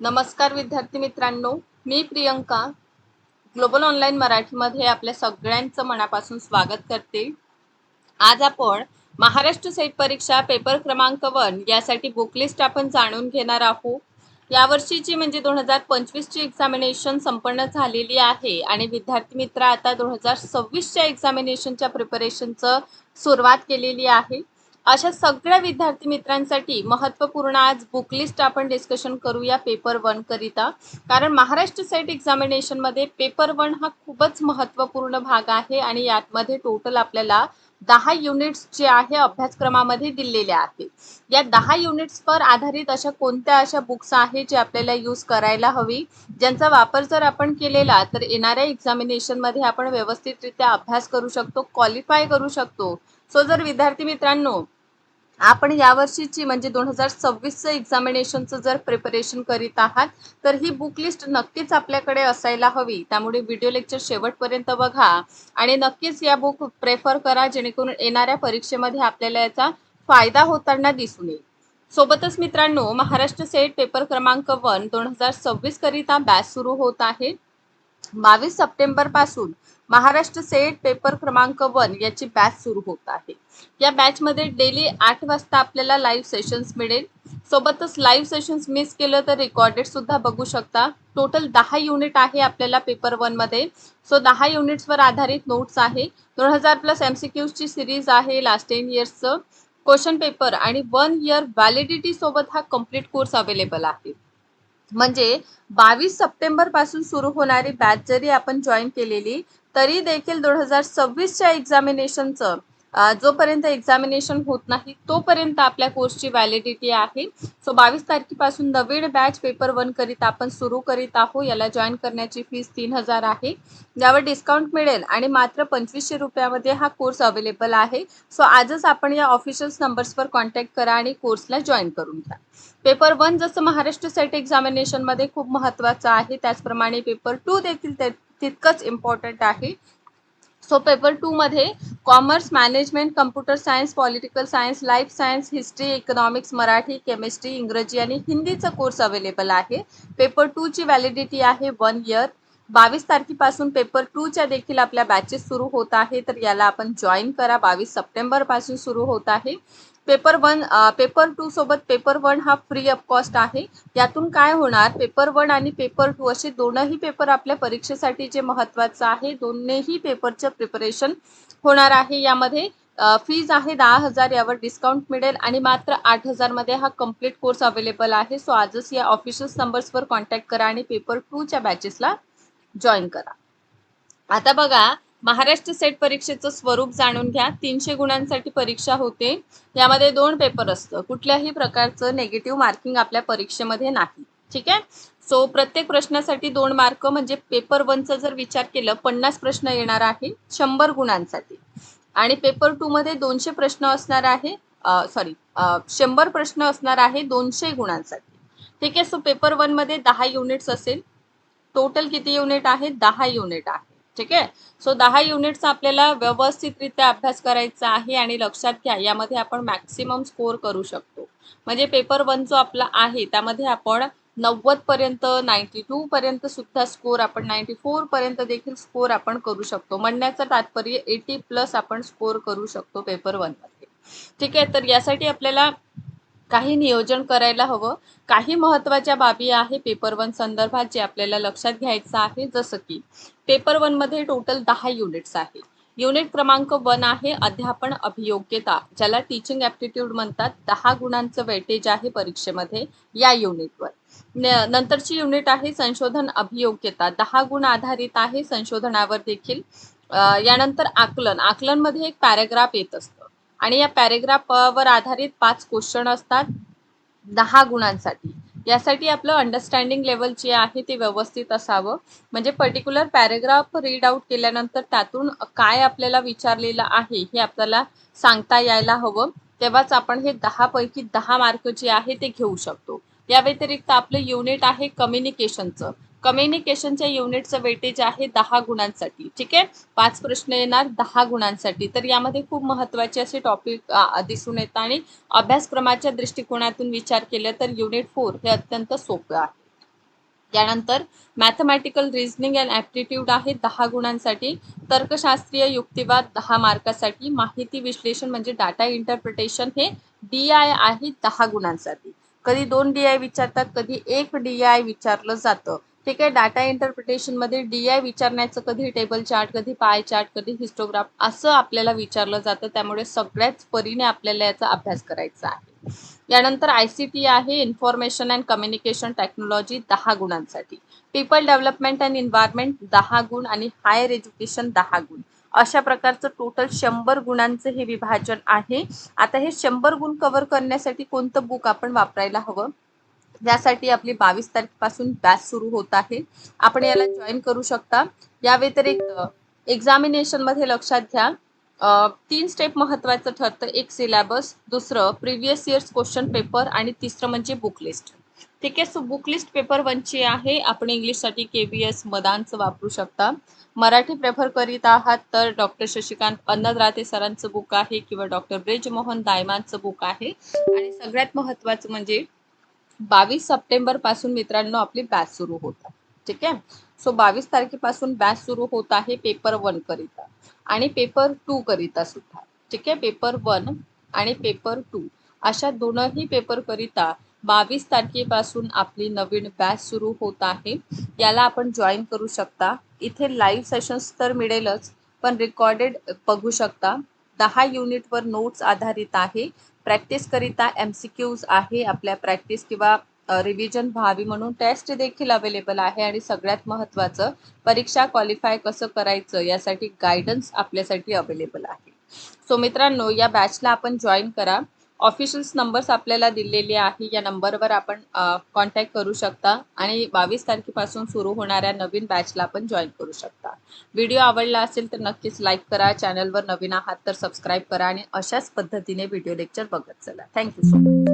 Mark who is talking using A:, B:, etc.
A: नमस्कार विद्यार्थी मित्रांनो मी प्रियंका ग्लोबल ऑनलाईन मराठीमध्ये आपल्या सगळ्यांचं मनापासून स्वागत करते. आज आपण महाराष्ट्र सेट परीक्षा पेपर क्रमांक वन यासाठी बुकलिस्ट आपण जाणून घेणार आहोत. यावर्षीची म्हणजे दोन हजार पंचवीसची एक्झामिनेशन संपन्न झालेली आहे आणि विद्यार्थी मित्र आता दोन हजार सव्वीसच्या एक्झामिनेशनच्या प्रिपरेशनचं सुरुवात केलेली आहे. अशा सगळ्या विद्यार्थी मित्रांसाठी महत्त्वपूर्ण आज बुक लिस्ट आपण डिस्कशन करूया पेपर वन करिता. कारण महाराष्ट्र सेट एक्झामिनेशनमध्ये पेपर वन हा खूपच महत्त्वपूर्ण भाग आहे आणि यामध्ये टोटल आपल्याला दहा युनिट्स जे आहे अभ्यासक्रमामध्ये दिलेले आहेत या दहा युनिट्सवर आधारित अशा कोणत्या अशा बुक्स आहेत जे आपल्याला यूज करायला हवी? ज्यांचा वापर जर आपण केलेला तर येणाऱ्या एक्झामिनेशनमध्ये आपण व्यवस्थितरित्या अभ्यास करू शकतो क्वालिफाय करू शकतो. सो जर विद्यार्थी मित्रांनो आपण यावर्षीची म्हणजे दोन हजार सव्वीसचं एक्झामिनेशनचं जर प्रिपरेशन करीत आहात तर ही बुक लिस्ट नक्कीच आपल्याकडे असायला हवी. त्यामुळे व्हिडिओ लेक्चर शेवटपर्यंत बघा आणि नक्कीच या बुक प्रेफर करा जेणेकरून येणाऱ्या परीक्षेमध्ये आपल्याला याचा फायदा होताना दिसून येईल. सोबतच मित्रांनो महाराष्ट्र सेट पेपर क्रमांक वन दोन हजार सव्वीस करिता बॅच सुरू होत आहे. बावीस सप्टेंबरपासून महाराष्ट्र सेट पेपर क्रमांक वन याची बॅच सुरू होत आहे. या बॅच मध्ये डेली आठ वाजता आपल्याला लाईव्ह सेशन्स मिळेल. सोबतच लाईव्ह सेशन्स मिस केलं तर रेकॉर्डेड सुद्धा बघू शकता. टोटल दहा युनिट आहे आपल्याला पेपर वनमध्ये. सो दहा युनिट्सवर आधारित नोट्स आहे. दोन हजार प्लस एमसीक्यूजची सिरीज आहे लास्ट टेन इयर्सचं क्वेश्चन पेपर आणि वन इयर व्हॅलिडिटी सोबत हा कंप्लीट कोर्स अवेलेबल आहे. म्हणजे बावीस सप्टेंबरपासून सुरू होणारी बॅच जरी आपण जॉईन केलेली तरी देखील दोन हजार सव्वीसच्या एक्झामिनेशनचं जोपर्यंत एक्झामिनेशन होत नाही तोपर्यंत आपल्या कोर्सची व्हॅलिडिटी आहे. सो बावीस तारखेपासून नवीन बॅच पेपर वन करीत आपण सुरू करीत आहोत. याला जॉईन करण्याची फीस तीन हजार आहे. यावर डिस्काउंट मिळेल आणि मात्र पंचवीसशे रुपयामध्ये हा कोर्स अवेलेबल आहे. सो आजच आपण या ऑफिशियल नंबर्सवर कॉन्टॅक्ट करा आणि कोर्सला जॉईन करून घ्या. पेपर वन जसं महाराष्ट्र सेट एक्झामिनेशनमध्ये खूप महत्त्वाचं आहे. त्याचप्रमाणे पेपर टू देखील तितकंच इम्पॉर्टंट आहे. सो पेपर टूमध्ये commerce management computer science political science life science history economics Marathi chemistry इंग्रजी आणि हिंदीचा कोर्स अवेलेबल आहे. पेपर टूची व्हॅलिडिटी आहे वन इयर बावीस तारखेपासून पेपर टूच्या देखील आपल्या बॅचेस सुरू होत आहे. तर याला आपण जॉईन करा. बावीस सप्टेंबरपासून सुरू होत आहे. पेपर वन पेपर टू सोबत पेपर वन हा फ्री ऑफ कॉस्ट आहे. यातून काय होणार? पेपर वन आणि पेपर टू असे दोनही पेपर आपल्या परीक्षेसाठी जे महत्त्वाचं आहे दोन्ही पेपरचं प्रिपरेशन होणार आहे. यामध्ये फीज आहे दहा हजार यावर डिस्काउंट मिळेल आणि मात्र आठ हजारमध्ये हा कंप्लीट कोर्स अवेलेबल आहे. सो आजच या ऑफिशियल नंबर्सवर कॉन्टॅक्ट करा आणि पेपर टूच्या बॅचेसला जॉईन करा. आता बघा महाराष्ट्र सेट परीक्षेचं स्वरूप जाणून घ्या. तीनशे गुणांसाठी परीक्षा होते. यामध्ये दोन पेपर असतं. कुठल्याही प्रकारचं नेगेटिव्ह मार्किंग आपल्या परीक्षेमध्ये नाही. ठीक आहे? सो प्रत्येक प्रश्नासाठी दोन मार्क म्हणजे पेपर वनचा जर विचार केलं पन्नास प्रश्न येणार आहे शंभर गुणांसाठी. आणि पेपर टू मध्ये दोनशे प्रश्न असणार आहे सॉरी शंभर प्रश्न असणार आहे दोनशे गुणांसाठी. ठीक आहे? सो पेपर वनमध्ये दहा युनिट्स असेल. टोटल किती युनिट आहे? दहा युनिट आहे. ठीक आहे? सो दहा युनिट्सचा आपल्याला व्यवस्थितरित्या अभ्यास करायचा आहे आणि लक्षात घ्या यामध्ये आपण मॅक्सिमम स्कोर करू शकतो. म्हणजे पेपर वन जो आपला आहे त्यामध्ये आपण नव्वद पर्यंत नाईन्टी टू पर्यंत सुद्धा स्कोर आपण नाईन्टी फोर पर्यंत देखील स्कोर आपण करू शकतो. म्हणण्याचं तात्पर्य एटी प्लस आपण स्कोर करू शकतो पेपर वनमध्ये. ठीक आहे? तर यासाठी आपल्याला काही नियोजन करायला हवं. काही महत्त्वाच्या बाबी आहे पेपर वन संदर्भात जे आपल्याला लक्षात घ्यायचं आहे जसं की पेपर वनमध्ये टोटल दहा युनिट्स आहे. युनिट क्रमांक वन आहे अध्यापन अभियोग्यता ज्याला टीचिंग ॲप्टिट्यूड म्हणतात. दहा गुणांचं वेटेज आहे परीक्षेमध्ये या युनिटवर नंतरची युनिट आहे संशोधन अभियोग्यता. दहा गुण आधारित आहे संशोधनावर देखील. यानंतर आकलन. आकलनमध्ये एक पॅरेग्राफ येत असतो. आणि या पॅरेग्राफवर आधारित पाच क्वेश्चन असतात दहा गुणांसाठी. यासाठी आपलं अंडरस्टँडिंग लेवल जे आहे ते व्यवस्थित असावं. म्हणजे पर्टिक्युलर पॅरेग्राफ रीड आउट केल्यानंतर त्यातून काय आपल्याला विचारलेलं आहे हे आपल्याला सांगता यायला हवं. तेव्हाच आपण हे दहापैकी दहा मार्क जे आहे ते घेऊ शकतो. या व्यतिरिक्त आपलं युनिट आहे कम्युनिकेशनचं कम्युनिकेशनच्या युनिटचं वेटेज आहे दहा गुणांसाठी ठीक आहे? पाच प्रश्न येणार दहा गुणांसाठी. तर यामध्ये खूप महत्त्वाचे असे टॉपिक दिसून येतात आणि अभ्यासक्रमाच्या दृष्टिकोनातून विचार केला तर युनिट फोर हे अत्यंत सोपं आहे. त्यानंतर मॅथमॅटिकल रिझनिंग अँड ॲप्टिट्यूड आहे दहा गुणांसाठी तर्कशास्त्रीय युक्तिवाद दहा मार्कासाठी माहिती विश्लेषण म्हणजे डाटा इंटरप्रिटेशन हे डी आय आहे दहा गुणांसाठी. कधी दोन डी आय विचारतात कधी एक डी आय विचारलं जातं. ठीक आहे डाटा इंटरप्रिटेशनमध्ये डी आय विचारण्याचं कधी टेबल चार्ट कधी पाय चार्ट कधी हिस्टोग्राफ असं आपल्याला विचारलं जातं. त्यामुळे सगळ्याच परीने आपल्याला याचा अभ्यास करायचा आहे. यानंतर आय सी टी आहे इन्फॉर्मेशन अँड कम्युनिकेशन टेक्नॉलॉजी दहा गुणांसाठी. पीपल डेव्हलपमेंट अँड इन्व्हायरमेंट दहा गुण आणि हायर एज्युकेशन दहा गुण. अशा प्रकारचं टोटल शंभर गुणांचं हे विभाजन आहे. आता हे शंभर गुण कव्हर करण्यासाठी कोणतं बुक आपण वापरायला हवं? यासाठी आपली बावीस तारखेपासून बॅच सुरू होत आहे. आपण याला जॉईन करू शकता. या व्यतिरिक्त एक्झामिनेशनमध्ये लक्षात घ्या. तीन स्टेप महत्वाचं ठरतं. एक सिलेबस दुसरं प्रिव्हियस इयर्स क्वेश्चन पेपर आणि तिसरं म्हणजे बुक लिस्ट ठीक आहे सो बुक लिस्ट पेपर वनची आहे. आपण इंग्लिशसाठी के बी एस मदानचं वापरू शकता. मराठी प्रेफर करीत आहात तर डॉक्टर शशिकांत अन्नद्राते सरांचं बुक आहे किंवा डॉक्टर ब्रिजमोहन दायमांचं बुक आहे. आणि सगळ्यात महत्वाचं म्हणजे बावीस सप्टेंबरपासून मित्रांनो आपली बॅच सुरू होतात ठीक आहे? सो बावीस तारखेपासून बॅच सुरू होत आहे पेपर वन करिता. आणि पेपर टू करिता सुद्धा. ठीक आहे? पेपर वन आणि पेपर टू अशा दोनही पेपर करिता बावीस तारखेपासून आपली नवीन बॅच सुरू होत आहे. याला आपण जॉईन करू शकता. इथे लाईव्ह सेशन्स तर मिळेलच पण रेकॉर्डेड बघू शकता. दहा युनिटवर नोट्स आधारित आहे. प्रॅक्टिसकरिता एम सी क्यूज आहे. आपल्या प्रॅक्टिस किंवा रिव्हिजन व्हावी म्हणून टेस्ट देखील अवेलेबल आहे आणि सगळ्यात महत्त्वाचं परीक्षा क्वालिफाय कसं करायचं यासाठी गायडन्स आपल्यासाठी अवेलेबल आहे. सो मित्रांनो या बॅचला आपण जॉईन करा. ऑफिशियल्स नंबर्स आपल्याला दिलेले आहे या नंबरवर आपण कॉन्टॅक्ट करू शकता आणि बावीस तारखेपासून सुरू होणाऱ्या नवीन बॅचला आपण जॉईन करू शकता. व्हिडिओ आवडला असेल तर नक्कीच लाईक करा चॅनलवर नवीन आहात तर सबस्क्राईब करा आणि अशाच पद्धतीने व्हिडिओ लेक्चर बघत चला. Thank you so much